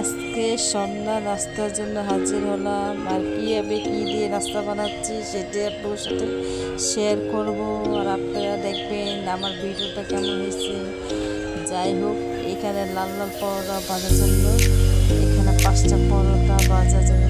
আজকে সন্ধ্যা নাস্তার জন্য হাজির হলাম। আর কীভাবে কী দিয়ে নাস্তা বানাচ্ছি সেটি আপনার সাথে শেয়ার করব। আর আপনারা দেখবেন আমার ভিডিওটা কেমন হয়েছে। যাই হোক, এখানে লাল লাল পরোটা ভাজার জন্য, এখানে পাঁচটা পরোটা ভাজার জন্য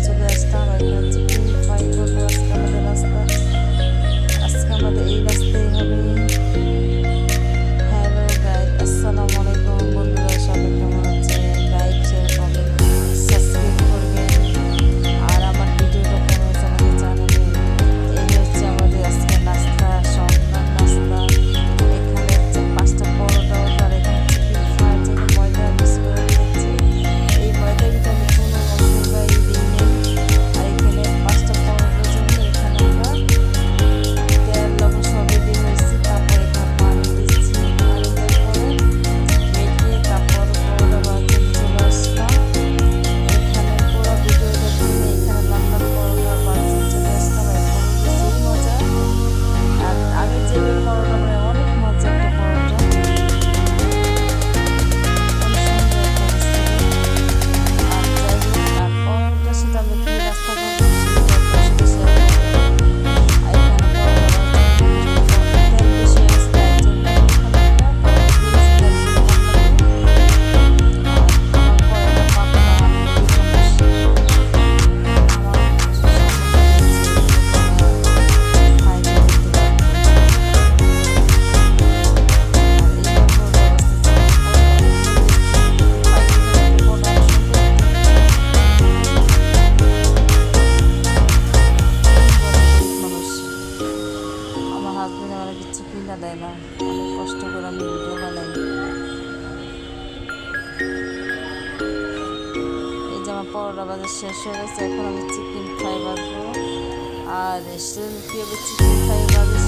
কষ্ট করে আমি ভিডিও বানাই। এই যে আমার পরোটা বাজার শেষ হয়ে গেছে, এখন আমি চিকেন ফ্রাই বাজবো আর রেস্টুরেন্ট কি হবে? চিকেন ফ্রাই বাজে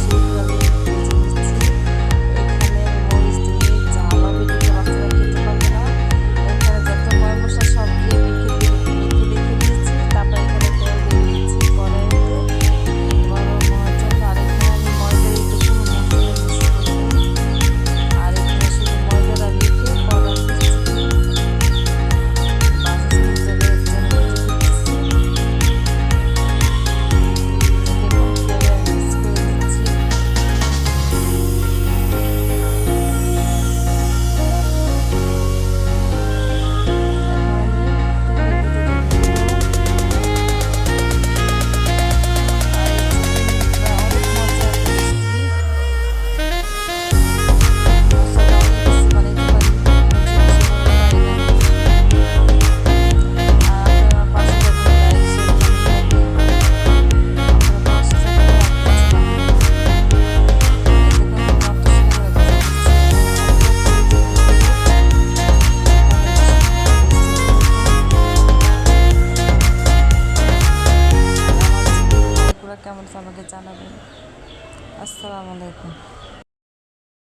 কেমন আমাকে জানাবেন। আসসালামু আলাইকুম।